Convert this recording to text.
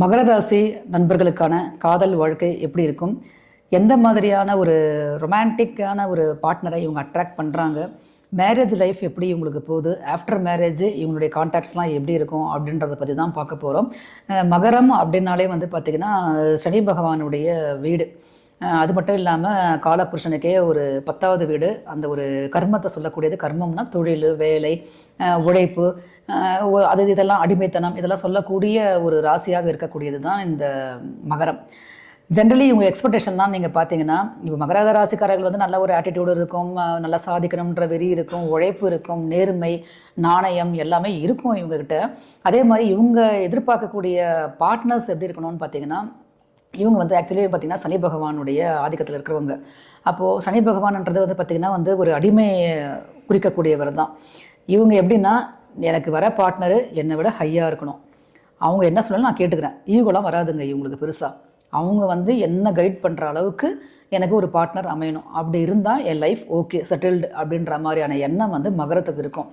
மகர ராசி நண்பர்களுக்கான காதல் வாழ்க்கை எப்படி இருக்கும்? எந்த மாதிரியான ஒரு ரொமான்டிக்கான ஒரு பார்ட்னரை இவங்க அட்ராக்ட் பண்ணுறாங்க மேரேஜ் லைஃப் எப்படி இவங்களுக்கு போகுது? ஆஃப்டர் மேரேஜ் இவங்களுடைய கான்டாக்ட்ஸ்லாம் எப்படி இருக்கும்? அப்படின்றத பற்றி தான் பார்க்க போகிறோம் மகரம் அப்படின்னாலே வந்து பார்த்திங்கன்னா சனி பகவானுடைய வீடு. அது மட்டும் இல்லாமல் காலபுருஷனுக்கே ஒரு பத்தாவது வீடு. அந்த ஒரு கர்மத்தை சொல்லக்கூடியது கர்மம்னா தொழில் வேலை உழைப்பு அது இதெல்லாம் அடிமைத்தனம் இதெல்லாம் சொல்லக்கூடிய ஒரு ராசியாக இருக்கக்கூடியது தான் இந்த மகரம். ஜென்ரலி இவங்க எக்ஸ்பெக்டேஷன்லாம் நீங்கள் பார்த்தீங்கன்னா இப்போ மகராக ராசிக்காரர்கள் வந்து நல்ல ஒரு ஆட்டிடியூடு இருக்கும் நல்லா சாதிக்கணுன்ற வெறி இருக்கும் உழைப்பு இருக்கும் நேர்மை நாணயம் எல்லாமே இருக்கும் இவங்கக்கிட்ட அதே மாதிரி இவங்க எதிர்பார்க்கக்கூடிய பார்ட்னர்ஸ் எப்படி இருக்கணும்னு பார்த்தீங்கன்னா இவங்க வந்து ஆக்சுவலி பார்த்தீங்கன்னா சனி பகவானுடைய ஆதிக்கத்தில் இருக்கிறவங்க. அப்போது சனி பகவான்ன்றது வந்து பார்த்திங்கன்னா வந்து ஒரு அடிமை குறிக்கக்கூடியவர் தான். இவங்க எப்படின்னா எனக்கு வர பார்ட்னரு என்னை விட ஹையாக இருக்கணும். அவங்க என்ன சொன்னாலும் நான் கேட்டுக்கிறேன். ஈகோலாம் வராதுங்க இவங்களுக்கு பெருசாக அவங்க வந்து என்ன கைட் பண்ணுற அளவுக்கு எனக்கு ஒரு பார்ட்னர் அமையணும். அப்படி இருந்தால் என் லைஃப் ஓகே செட்டில்டு அப்படின்ற மாதிரியான எண்ணம் வந்து மகரத்துக்கு இருக்கும்.